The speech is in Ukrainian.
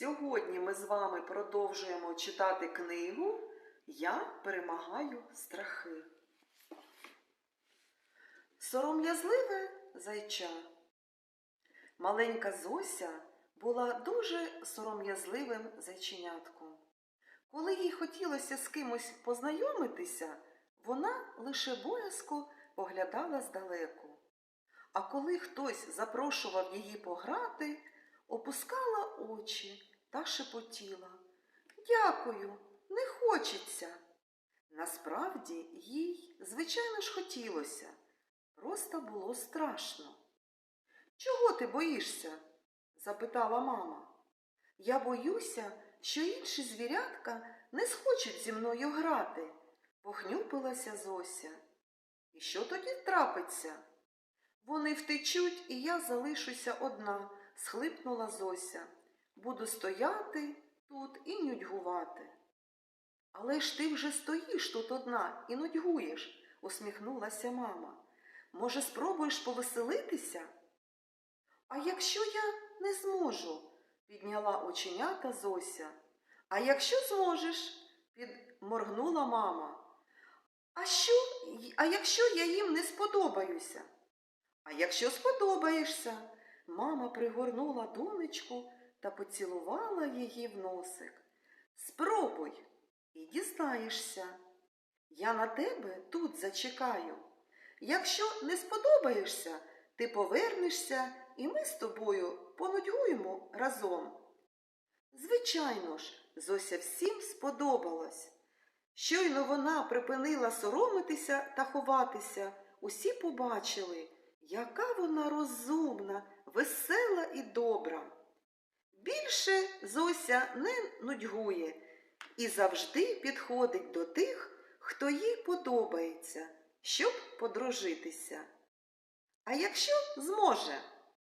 Сьогодні ми з вами продовжуємо читати книгу Я перемагаю страхи. Сором'язливе зайча. Маленька Зося була дуже сором'язливим зайченятком. Коли їй хотілося з кимось познайомитися, вона лише боязко поглядала здалеку. А коли хтось запрошував її пограти, опускала очі та шепотіла. Дякую, не хочеться. Насправді їй, звичайно ж, хотілося. Просто було страшно. Чого ти боїшся? запитала мама. Я боюся, що інші звірятка не схочуть зі мною грати, похнюпилася Зося. І що тоді трапиться? Вони втечуть, і я залишуся одна, схлипнула Зося. Буду стояти тут і нудьгувати. Але ж ти вже стоїш тут одна і нудьгуєш, усміхнулася мама. Може, спробуєш повеселитися? А якщо я не зможу? підняла оченята Зося. А якщо зможеш? підморгнула мама. А що, а якщо я їм не сподобаюся? А якщо сподобаєшся, мама пригорнула донечку та поцілувала її в носик. Спробуй і дізнаєшся. Я на тебе тут зачекаю. Якщо не сподобаєшся, ти повернешся, і ми з тобою понудьгуємо разом. Звичайно ж, Зося всім сподобалась. Щойно вона припинила соромитися та ховатися, усі побачили, яка вона розумна, весела і добра. Більше Зося не нудьгує і завжди підходить до тих, хто їй подобається, щоб подружитися. А якщо зможе,